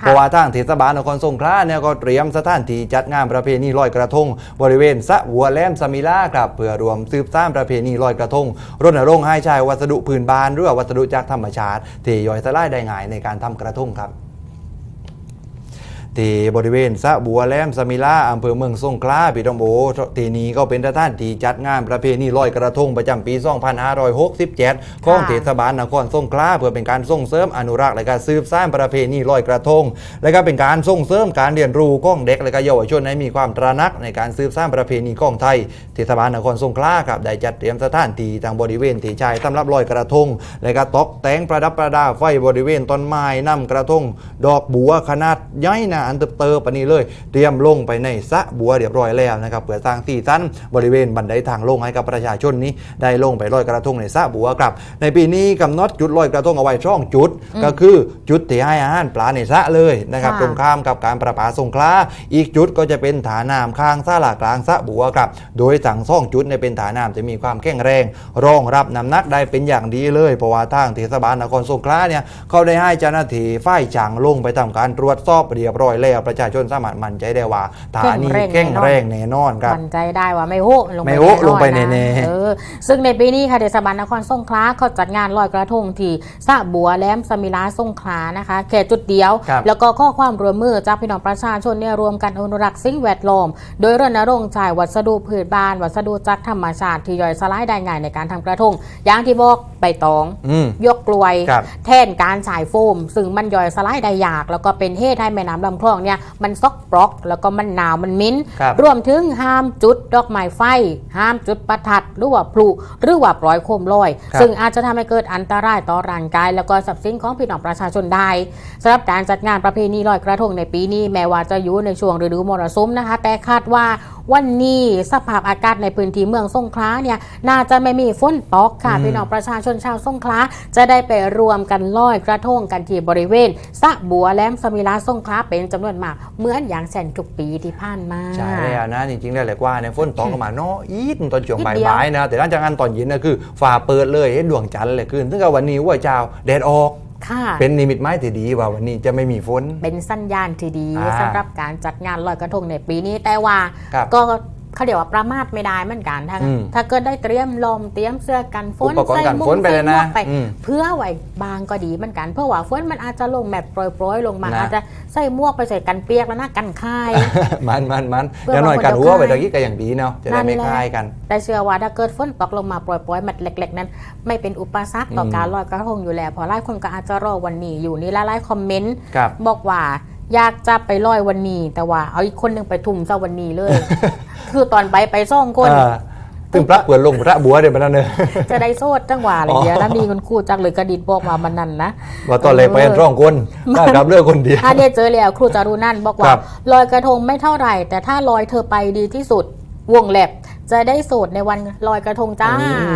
เพราะว่าทางเทศบาลนครสงขลาเนี่ยก็เตรียมสถานที่จัดงานประเพณีลอยกระทง บริเวณสะหัวแหลมสมิลาครับเพื่อรวมสืบสร้างประเพณีลอยกระทงรณรงค์ให้ใช้วัสดุพื้นบ้านหรือว่าวัสดุจากธรรมชาติที่ย่อยสลายได้ง่ายในการทำกระทงครับ ที่บริเวณสะบัวแหลมสมิลาอำเภอเมืองสงขลาพี่ตองโบทีนี้ก็เป็นสถานที่จัดงานประเพณีลอยกระทงประจำปี 2567 ของเทศบาลนครสงขลาเพื่อเป็นการส่งเสริมอนุรักษ์และการสืบสานประเพณีลอยกระทง และก็เป็นการส่งเสริมการเรียนรู้ของเด็กและก็เยาวชนให้มีความตระหนักในการสืบสานประเพณีของไทยเทศบาลนครสงขลาครับได้จัดเตรียมสถานที่ทางบริเวณที่ใช้สำหรับลอยกระทง และก็ตกแต่งประดับประดาไฟบริเวณต้นไม้นำกระทง ดอกบัวขนาดใหญ่นะอันเติบเติบปานนี้เลย เตรียมลงไปในสระบัวเรียบร้อยแล้วนะครับเพื่อสร้างสีสันบริเวณบันไดทางลงให้กับประชาชนนี้ ได้ลงไปลอยกระทงในสระบัวครับ ในปีนี้กำหนดจุดลอยกระทงเอาไว้ช่องจุด ก็คือจุดที่ให้อาหารปลาในสระเลยนะครับค่ะตรงข้ามกับการประปาสงขลาอีกจุดก็จะเป็นฐานน้ำข้างซาลากลางสระบัวครับโดยสั่งซ่องจุดในยเป็นฐานน้ำจะมีความแข็งแรง รองรับน้ำหนักได้เป็นอย่างดีเลยเพราะว่าทางเทศบาลนครสงขลาเนี่ยเขาได้ให้เจ้าหน้าที่ฝ่ายจางลงไปทำการตรวจสอบเรียบร้อยแล้วประชาชนสามารถมั่นใจได้ว่าฐานนี้แข็งแรงแน่นอนครับมั่นใจได้ว่าไม่โหลงไปไม่โหแน่นอนลงไปแน่ๆะเออซึ่งในปีนี้ค่ะเทศบาลนครสงขลาเขาจัดงานลอยกระทงที่สระบัวแหลมสมิลาสงขลานะคะแค่จุดเดียวครับแล้วก็ข้อความร่วมมือจากพี่น้องประชาชนเนี่ยรวมกันอนุรักษ์สิ่งแวดล้อมโดยรณรงค์จ่ายวัสดุพืชบ้าน วัสดุจากธรรมชาติที่ย่อยสลายได้ง่ายในการทำกระทงอย่างที่บอกใบตองอืมยกกลวยครับแทนการฉายโฟม ซึ่งมันย่อยสลายได้ยาก แล้วก็เป็นเหตุให้แม่น้ำลำคลองเนี่ยมันซอกปลอกแล้วก็มันหนาวมันมิ้นครับรวมถึงห้ามจุดดอกไม้ไฟ ห้ามจุดประทัดหรือว่าพลุหรือว่าปล่อยโคมลอยครับซึ่งอาจจะทำให้เกิดอันตรายต่อร่างกาย แล้วก็ทรัพย์สินของพี่น้องประชาชนได้สำหรับการจัดงานประเพณีลอยกระทงในปีนี้แม้ว่าจะอยู่ในช่วงฤดูมรสุมนะคะ แต่คาดว่า วันนี้สภาพอากาศในพื้นที่เมืองสงขลาเนี่ยน่าจะไม่มีฝนตกค่ะอืมพี่น้องประชาชนชาวสงขลาจะได้ไปรวมกันลอยกระทงกันที่บริเวณสระบัวแหลมสมิลาสงขลาเป็นจำนวนมากเหมือนอย่างแสนทุกปีที่ผ่านมาใช่แล้วนะจริงๆแล้วแหละว่าในยฝนตกก็มาเนาะอีดตอนช่วงนิดบ่เดียวายๆนะแต่หลังจากนั้นตอนเย็นนะคือฝ่าเปิดเลยเห็นดวงจันทร์เลยขึ้นซึ่งกับวันนี้ว่าเจ้าแดดออกค่ะ เป็นนิมิตหมายที่ดีว่าวันนี้จะไม่มีฝนเป็นสัญญาณที่ดีอ่าสำหรับการจัดงานลอยกระทงในปีนี้แต่ว่าครับก็ เขาเดี๋ยวว่าประมาทไม่ได้เหมือนกันถ้าอืมถ้าเกิดได้เตรียมลมเตรียมเสื้อกันฝนอุปกรณ์กันใส่หมวฝนไปเลยนะใส่หมวกไป อืมเพื่อไว้บางก็ดีเหมือนกัน เพราะว่าฝนมันอาจจะลงแบบโปรยๆลงมานะ อาจจะใส่หมวกไปใส่กันเปียกแล้วนะกันค่าย มันมันมันเพื่ออย่างน้อยบางคนกันหัวจะไปคลายตะกี้ก็อย่างดีเนาะจะได้ไม่นั่นแหละ คลายกัน แต่เชื่อว่าถ้าเกิดฝนตกลงมาโปรยๆเม็ดเล็ก ๆ นั้น ไม่เป็นอุปสรรคต่ออม การลอยกระทงอยู่แล้วเพราะหลายคนก็อาจจะรอวันนี้อยู่นี่หลายๆคอมเมนต์ ครับ บอกว่า อยากจะไปลอยวันนี้ แต่ว่าเอาอีกคนหนึ่งไปทุ่มซะวันนี้เลย คือตอนไปไปซ่องคนเออตึงพระเปิดลงพระบัวเดี๋ยวมันนั่นเนอะจะได้โซดจังหวะอะไรอ๋อเดียวแล้วมีคนคู่จักเลยกระดิดบอกมามันนั่นนะว่าตอนแรกไปกันร่องคนได้รับเลือกคนเดียวถ้าเนี่ยเจอแล้วครูจารุนันท์บอกคว่ารับลอยกระทงไม่เท่าไหร่ แต่ถ้าลอยเธอไปดีที่สุดวงแลบจะได้โสดในวันลอยกระทงจ้าอืม